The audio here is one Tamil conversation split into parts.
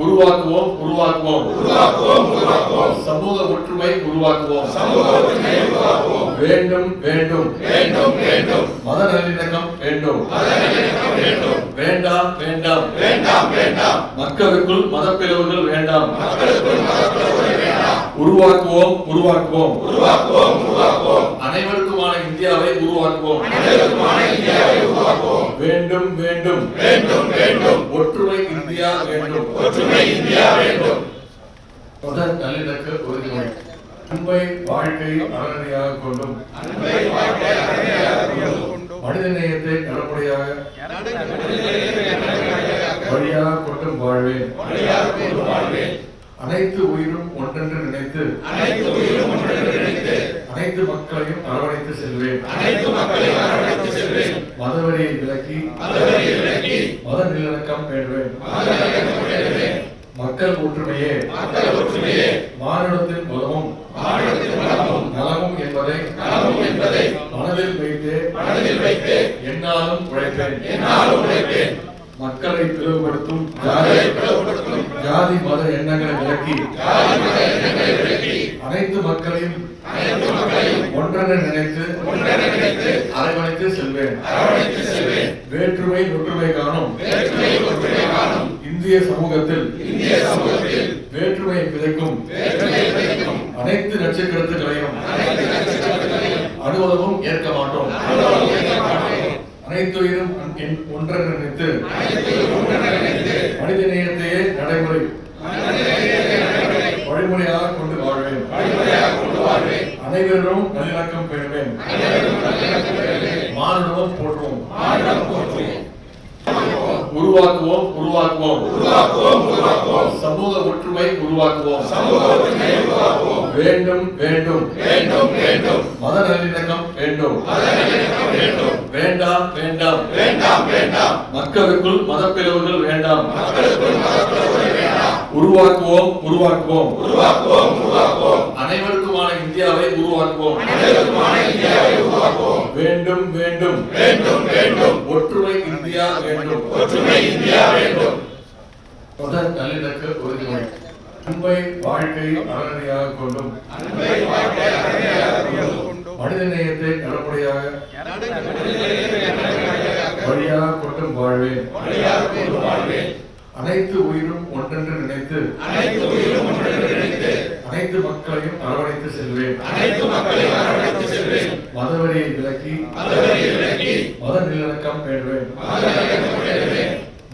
உருவாக்குவோம் உருவாக்குவோம். சமூக ஒற்றுமை உருவாக்குவோம். வேண்டும் வேண்டும். வேண்டும் வேண்டும். மத நல்லிணக்கம் வேண்டும். வேண்டாம். வேண்டாம் வேண்டாம். வேண்டாம் மக்களுக்குள் மதப்பிளவுகள் வேண்டாம். உருவாக்குவோம் உருவாக்குவோம். உருவாக்குவோம் உருவாக்குவோம். அனைவருக்குமான இந்தியாவை உருவாக்குவோம். வேண்டும் வேண்டும். வேண்டும் வேண்டும். ஒற்றுமை இந்தியா வேண்டும். ஒற்றுமை இந்தியா வேண்டும். மத நல்லிணக்க உறுதிமொழி. அன்பை வாழ்க்கை அறநிலையாக கொண்டும். மனித நேயத்தை நடைமுறையாக வழியாக கொண்டும் வாழ்வேன். அனைத்து உயிரும் ஒன்றென்று நினைத்து. அனைத்து மக்களையும் அரவணைத்து செல்வேன். அனைத்து மக்களையும் அரவணைத்து செல்வேன். மதவெறியை விலக்கி மத நல்லிணக்கம் மதநலக்கம் வேண்டுவேன் மக்கள் ஒற்றுமையே மக்கள் ஒற்றுமையே மாநிலத்தின் வளமும் நலமும் என்பதை நலமும் என்பதை மனதில் வைத்து மனதில் வைத்து என்னாலும் உழைப்பேன். என்னாலும் உழைப்பேன். மக்களை பிளவுபடுத்தும் ஜாதி மத எண்ணங்களை விலக்கி அனைத்து மக்களையும் ஒன்றென நினைத்து அரவணைத்து செல்வேன். வேற்றுமை ஒற்றுமை காணும். இந்திய சமூகத்தில் வேற்றுமை பிதைக்கும் அனைத்து நட்சத்திரத்துகளையும் அனுபவமும் ஏற்க மாட்டோம். அனைத்துயிரும் என் ஒன்றென நினைத்து மனித நேயத்தையே நடைமுறை வழிமுறையாக கொண்டு வாழ்வேன் வழிமுறையாக கொண்டு வாழ்வேன். அனைவரும் நல்லிணக்கம் பெறுவேன். மானுடமும் போற்றுவோம். உருவாக்குவோம் உருவாக்குவோம். சமூக ஒற்றுமை உருவாக்குவோம். வேண்டும் வேண்டும். மத நல்லிணக்கம் வேண்டும். வேண்டும் வேண்டாம். வேண்டாம் வேண்டாம் வேண்டாம் மக்களுக்குள் வேண்டாம் மக்களுக்குள் மதப்பிளவுகள் வேண்டாம். உருவாக்குவோம் உருவாக்குவோம். உருவாக்குவோம் உருவாக்குவோம். அனைவருக்குமான இந்தியாவை உருவாக்குவோம். அனைவருக்குமான இந்தியாவை உருவாக்குவோம். வேண்டும் வேண்டும். வேண்டும் வேண்டும். ஒற்றுமை இந்தியா வேண்டும். ஒற்றுமை இந்தியா வேண்டும். மத நல்லிணக்க உறுதிமொழி. அன்பை வாழ்க்கை அறநிலையாக கொண்டும். அன்பை வாழ்க்கை அறநிலையாக மனித நேயத்தை நடைமுறையாக வழியாக கொண்டும் வாழ்வேன். வழியாக கொண்டு வாழ்வேன். அனைத்து உயிரும் ஒன்றென்று நினைத்து அனைத்து உயிரும் ஒன்றென்று நினைத்து அனைத்து மக்களையும் அரவணைத்து செல்வேன். அனைத்து மக்களையும் அரவணைத்து செல்வேன். மதவெறியை விலக்கி மதவெறி விலக்கி மத நல்லிணக்கம் வேண்டுவேன்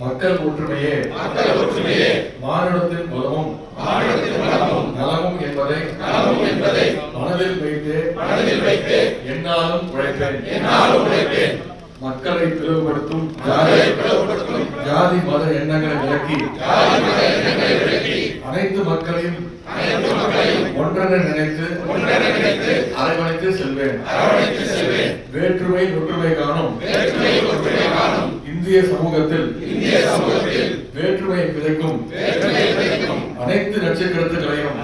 மக்கள் ஒற்றுமையே மக்கள் ஒற்றுமையே. மானுடத்தின் உதவும் மாநிலத்தின் வளமும் நலமும் என்பதை நலமும் என்பதை மனதில் வைத்து மனதில் வைத்து என்னாலும் உழைப்பேன். என்னாலும் உழைப்பேன். மக்களை பிளவுபடுத்தும் ஜாதி மத எண்ணங்களை விலக்கி விலக்கி அனைத்து மக்களையும் ஒன்றென நினைத்து அரவணைத்து செல்வேன். வேற்றுமை ஒற்றுமை காணும். இந்திய சமூகத்தில் இந்திய சமூகத்தில் வேற்றுமை விதைக்கும் அனைத்து நட்சத்திரத்துகளையும்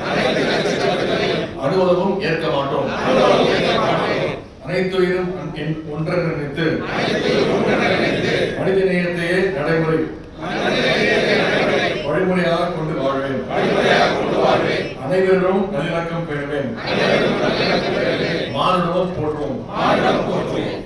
அனுபவமும் ஏற்க மாட்டோம். அனைத்துயிரும் ஒன்றை ஒன்றென நினைத்து மனித நேயத்தையே நடைமுறை வழிமுறையாக கொண்டு வாழ்வேன். வழிமுறையாக கொண்டு வாழ்வேன் அனைவரும் நல்லிணக்கம் பெறுவேன் மானுடமும் போற்றுவோம் போற்றுவோம்.